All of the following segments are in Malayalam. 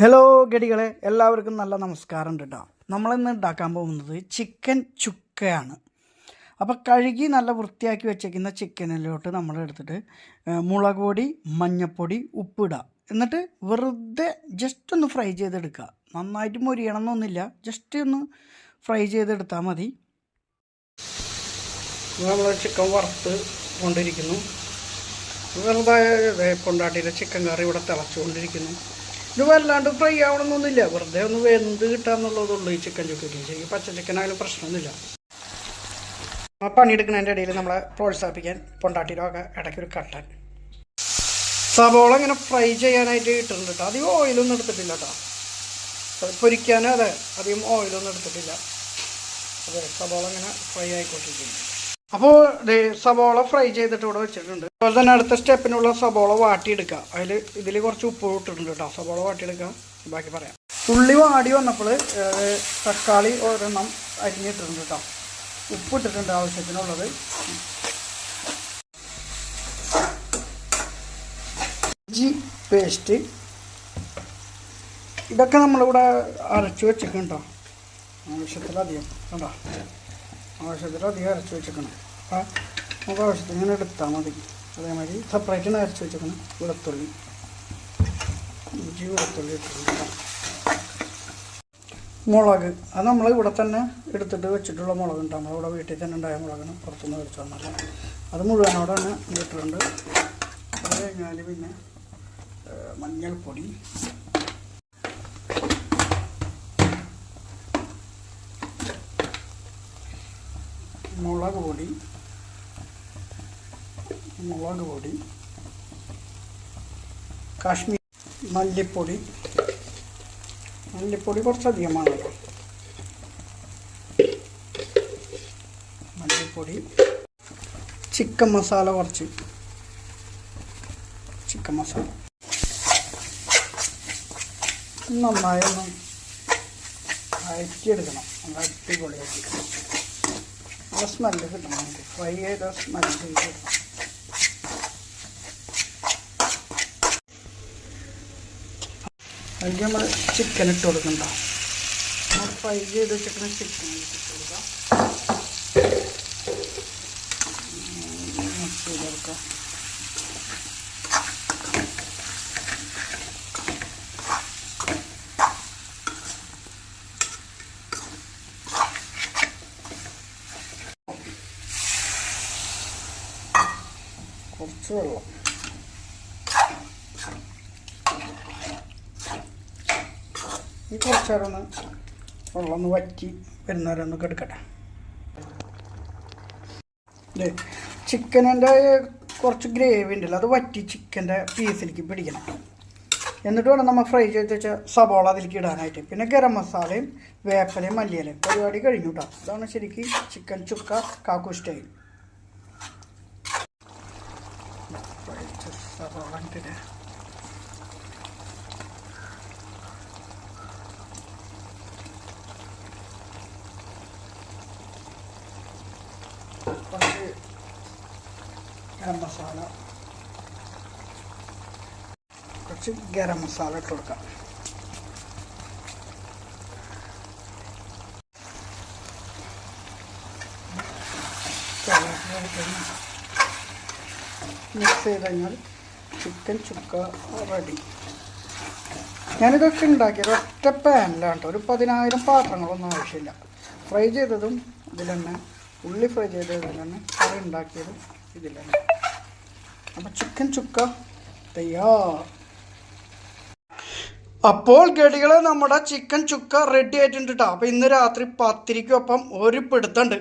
ഹലോ ഗടികളെ എല്ലാവർക്കും നല്ല നമസ്കാരം കേട്ടോ നമ്മളിന്ന് ഉണ്ടാക്കാൻ പോകുന്നത് ചിക്കൻ ചുക്കയാണ്. അപ്പോൾ കഴുകി നല്ല വൃത്തിയാക്കി വെച്ചേക്കുന്ന ചിക്കനിലോട്ട് നമ്മൾ എടുത്തിട്ട് മുളക് പൊടി മഞ്ഞൾപ്പൊടി ഉപ്പിടുക എന്നിട്ട് വെറുതെ ജസ്റ്റ് ഒന്ന് ഫ്രൈ ചെയ്തെടുക്കുക നന്നായിട്ട് മുരിയണം എന്നൊന്നുമില്ല ജസ്റ്റ് ഒന്ന് ഫ്രൈ ചെയ്തെടുത്താൽ മതി. നമ്മൾ ചിക്കൻ വറുത്ത് കൊണ്ടിരിക്കുന്നു. വെറുതെ കൊണ്ടാട്ടിയിലെ ചിക്കൻ കറി ഇവിടെ തിളച്ചുകൊണ്ടിരിക്കുന്നു. ഇത് വല്ലാണ്ട് ഫ്രൈ ആവണമെന്നൊന്നുമില്ല. വെറുതെ ഒന്ന് വെന്ത് കിട്ടാന്നുള്ളതുള്ളൂ ഈ ചിക്കൻ ചുക്കയ്ക്ക് ശരിക്കും പച്ച ചിക്കൻ ആയാലും പ്രശ്നമൊന്നുമില്ല. ആ പണിയെടുക്കുന്നതിന്റെ ഇടയിൽ നമ്മളെ പ്രോത്സാഹിപ്പിക്കാൻ പൊണ്ടാട്ടിയിലൊക്കെ ഇടയ്ക്ക് ഒരു കട്ടൻ. സവോള ഇങ്ങനെ ഫ്രൈ ചെയ്യാനായിട്ട് ഇട്ടിട്ടുണ്ട് കേട്ടോ അധികം ഓയിലൊന്നും എടുത്തിട്ടില്ല കേട്ടോ പൊരിക്കാനും അതെ അധികം ഓയിലൊന്നും എടുത്തിട്ടില്ല. അതെ സവോള ഇങ്ങനെ ഫ്രൈ ആയിക്കൊണ്ടിരിക്കുന്നു. അപ്പോൾ സബോള ഫ്രൈ ചെയ്തിട്ട് ഇവിടെ വെച്ചിട്ടുണ്ട്. അതുപോലെ തന്നെ അടുത്ത സ്റ്റെപ്പിനുള്ള സവോള വാട്ടിയെടുക്കുക. അതിൽ ഇതിൽ കുറച്ച് ഉപ്പ് ഇട്ടിട്ടുണ്ട് കേട്ടോ. സവോള വാട്ടിയെടുക്കുക ബാക്കി പറയാം. ഉള്ളി വാടി വന്നപ്പോൾ തക്കാളി ഒരെണ്ണം അരിഞ്ഞിട്ടിട്ടുണ്ട് കേട്ടോ. ഉപ്പ് ഇട്ടിട്ടുണ്ട് ആവശ്യത്തിനുള്ളത്. ഇഞ്ചി പേസ്റ്റ്. ഇതൊക്കെ നമ്മളിവിടെ അരച്ച് വെച്ചിട്ടുണ്ടോ ആവശ്യത്തിലധികം. കണ്ടോ? ആവശ്യത്തിലധികം അരച്ച് വെച്ചേക്കണം. അപ്പം നമുക്ക് ആവശ്യത്തിന് ഇങ്ങനെ എടുത്താൽ മതി. അതേമാതിരി സെപ്പറേറ്റ് അരച്ച് വെച്ചേക്കണം. വെളുത്തുള്ളി. ഇഞ്ചി വെളുത്തുള്ളി മുളക്. അത് നമ്മൾ ഇവിടെ തന്നെ എടുത്തിട്ട് വെച്ചിട്ടുള്ള മുളക് ഉണ്ട്. നമ്മളിവിടെ വീട്ടിൽ തന്നെ ഉണ്ടായ മുളകിന് പുറത്തുനിന്ന് മേടിച്ചു വന്നില്ല അത് മുഴുവനോടെ തന്നെ ഇട്ടിട്ടുണ്ട്. അത് കഴിഞ്ഞാൽ പിന്നെ മഞ്ഞൾപ്പൊടി മുളക് പൊടി മുളക് പൊടി കാശ്മീർ മല്ലിപ്പൊടി. മല്ലിപ്പൊടി കുറച്ചധികമാണ്. മല്ലിപ്പൊടി. ചിക്കൻ മസാല കുറച്ച്. ചിക്കൻ മസാല. നന്നായി ഒന്ന് അയറ്റിയെടുക്കണം നല്ല അടിപൊളിയാക്കി. സ്മെല്ല് കിട്ടണം നമുക്ക് ഫ്രൈ ചെയ്ത നമ്മൾ ചിക്കൻ ഇട്ട് കൊടുക്കണ്ട. ഫ്രൈ ചെയ്ത് വെച്ചിട്ട് ചിക്കൻ ഇട്ട് കൊടുക്കാം മിക്സ് ചെയ്ത് കൊടുക്കാം കുറച്ച് വെള്ളം ഈ കുറച്ച് നേരം ഒന്ന് വെള്ളം ഒന്ന് വറ്റി വരുന്നവരെ ഒന്ന് അല്ലേ ചിക്കനിന്റെ കുറച്ച് ഗ്രേവി ഉണ്ടല്ലോ അത് വറ്റി ചിക്കന്റെ പീസിലേക്ക് പിടിക്കണം. എന്നിട്ട് വേണം നമ്മൾ ഫ്രൈ ചെയ്ത് വെച്ച സബോള അതിലേക്ക് ഇടാനായിട്ട്. പിന്നെ ഗരം മസാലയും വേപ്പലയും മല്ലിയിലയും. പരിപാടി കഴിഞ്ഞു കേട്ടോ. അതാണ് ശരിക്കും ചിക്കൻ ചുക്ക കാക്കു സ്റ്റൈൽ. ഇട്ടിട്ട് കുറച്ച് ഗരം മസാല കുറച്ച് ഗരം മസാല ഇട്ട് കൊടുക്കാം മിക്സ് ചെയ്ത് കഴിഞ്ഞാൽ ചിക്കൻ ചുക്ക റെഡി. ഞാനിതൊക്കെ ഉണ്ടാക്കിയത് ഒറ്റ പാനിലാണ് കേട്ടോ ഒരു പതിനായിരം പാത്രങ്ങളൊന്നും ആവശ്യമില്ല. ഫ്രൈ ചെയ്തതും ഇതിൽ തന്നെ ഉള്ളി ഫ്രൈ ചെയ്തതിൽ തന്നെ കറി ഉണ്ടാക്കിയതും ഇതിൽ തന്നെ അപ്പം ചിക്കൻ ചുക്ക തയ്യാർ. അപ്പോൾ ഗടികളെ നമ്മുടെ ചിക്കൻ ചുക്ക റെഡി ആയിട്ടുണ്ട് കേട്ടോ അപ്പോൾ ഇന്ന് രാത്രി പത്തിരിക്കൊപ്പം ഒരു പിടുത്തുണ്ട്.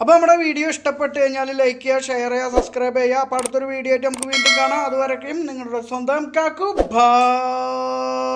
അപ്പോൾ നമ്മുടെ വീഡിയോ ഇഷ്ടപ്പെട്ട് കഴിഞ്ഞാൽ ലൈക്ക് ചെയ്യുക ഷെയർ ചെയ്യുക സബ്സ്ക്രൈബ് ചെയ്യുക. അപ്പോൾ അടുത്തൊരു വീഡിയോ ആയിട്ട് നമുക്ക് വീണ്ടും കാണാം. അതുവരെയും നിങ്ങളുടെ സ്വന്തം കാക്കു. ബൈ